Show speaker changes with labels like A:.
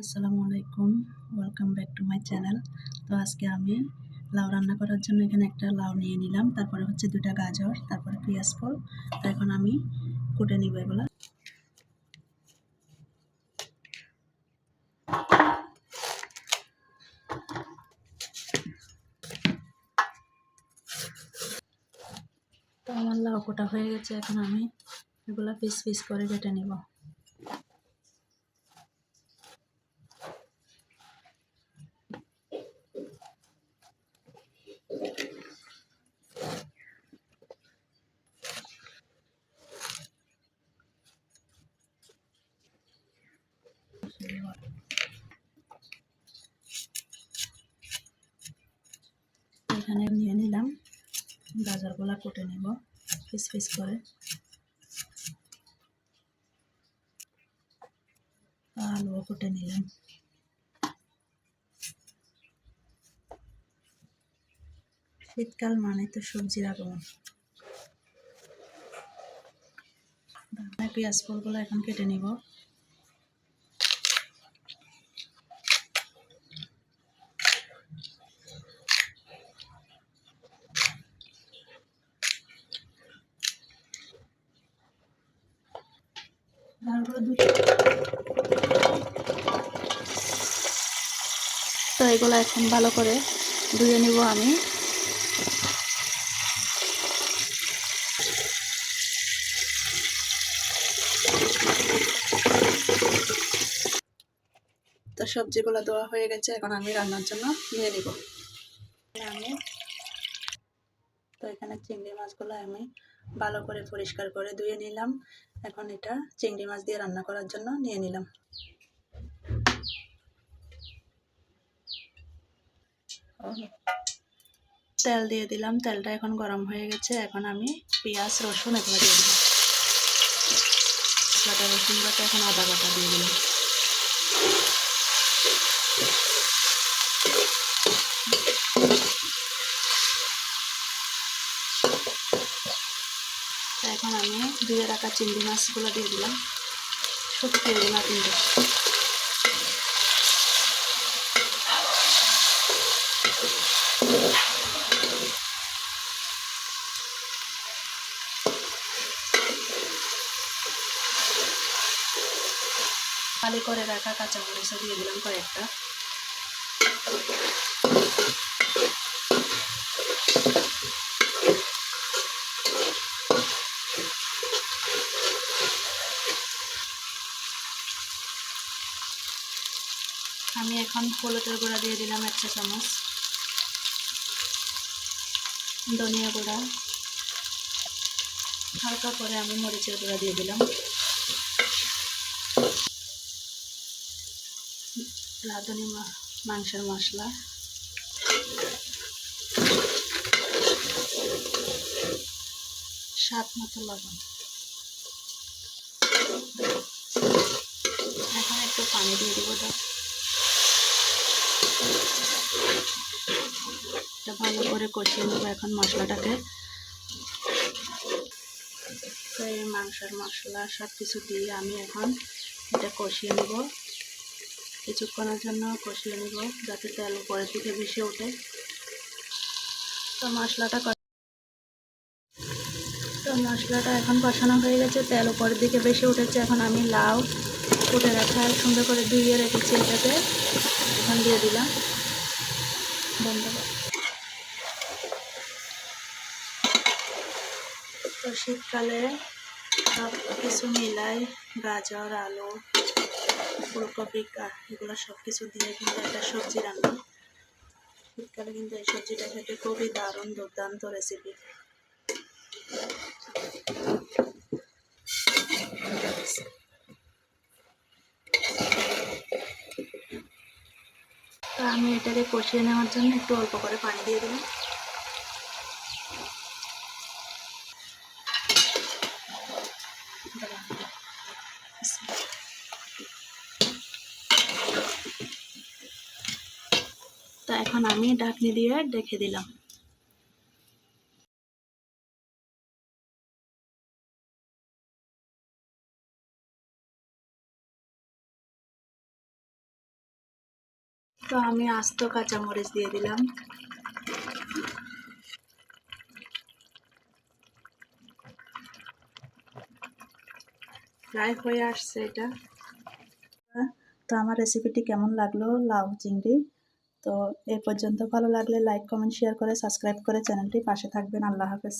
A: আসসালামু আলাইকুম welcome back to my channel তো আজকে আমি লাউ রান্না করার জন্য এখানে একটা লাউ নিয়ে নিলাম, তারপরে হচ্ছে দুটা গাজর, তারপরে পেঁয়াজ ফল। তো এখন আমি কুটে নিব এগুলো। তো আমার লাউ কোটা হয়ে গেছে, এখন আমি এগুলো পিস পিস করে কেটে নিব। এখানে নিয়ে নিলাম। গাজরগুলা কুটে নেব পিস পিস করে। আলুও কুটে নিলাম। শীতকাল মানে তো সবজির আগমন। পেঁয়াজ ফুলগুলো এখন কেটে নিব। তো এগুলো এখন ভালো করে ধুয়ে নিব আমি। তো সবজিগুলো দেওয়া হয়ে গেছে, এখন আমি রান্নার জন্য নিয়ে নিব। আমি তো এখানে চিংড়ি মাছগুলো আমি ভালো করে পরিষ্কার করে ধুয়ে নিলাম। এখন এটা চিংড়ি মাছ দিয়ে রান্না করার জন্য নিয়ে নিলাম। তেল দিয়ে দিলাম। তেলটা এখন গরম হয়ে গেছে। এখন আমি পেঁয়াজ, রসুন এগুলো দিয়ে দিলাম। বাটা রসুন বাটা এখন আদা বাটা দিয়ে দিলাম। এখন আমি ধুয়ে রাখা চিংড়ি মাছগুলো দিয়ে দিলাম। শুকিয়ে দিলাম কিন্তু খালি করে রাখা কাঁচা মরিচা দিয়ে দিলাম কয়েকটা। আমি এখন হলুদের গুঁড়া দিয়ে দিলাম এক চা চামচ। ধনিয়া গুঁড়া। হালকা করে আমি মরিচের গুঁড়া দিয়ে দিলাম। রাঁধুনি মাংসের মশলা। স্বাদ মতো লবণ। এখন একটু পানি দিয়ে দেবো এটা ভালো করে কষিয়ে নেব এখন মশলাটাকে। তো মাংসের মশলা সব কিছু দিয়ে আমি এখন এটা কষিয়ে নেব। কিছুক্ষণের জন্য কষিয়ে নেব যাতে তেল উপরের দিকে বেশি ওঠে। তো মশলাটা তো মশলাটা এখন কষানো হয়ে গেছে, তেল উপরের দিকে বেশি উঠেছে। এখন আমি লাউ ফুটে রাখা, সুন্দর করে ধুয়ে রেখেছি এটাতে। এখন দিয়ে দিলাম। ধন্যবাদ। তো শীতকালে সব কিছু মিলাই গাজর, আলু ফুলকপি এগুলো সব কিছু দিয়ে কিন্তু একটা সবজি রান্না। শীতকালে কিন্তু এই সবজিটা খেতে খুবই দারুণ, দুর্দান্ত রেসিপি আমি এটাকে কষিয়ে নেওয়ার জন্য একটু অল্প করে পানি দিয়ে দিলাম। তো এখন আমি ডাকনি দিয়ে ডেকে দিলাম। তো আমি আস্ত কাঁচামরিচ দিয়ে দিলাম। ফ্রাই হয়ে আসছে এটা। তো আমার রেসিপিটি কেমন লাগল? লাউ, চিংড়ি? তো এ পর্যন্ত ভালো লাগলে লাইক কমেন্ট শেয়ার করে সাবস্ক্রাইব করে চ্যানেলটি পাশে থাকবেন। আল্লাহ হাফেজ।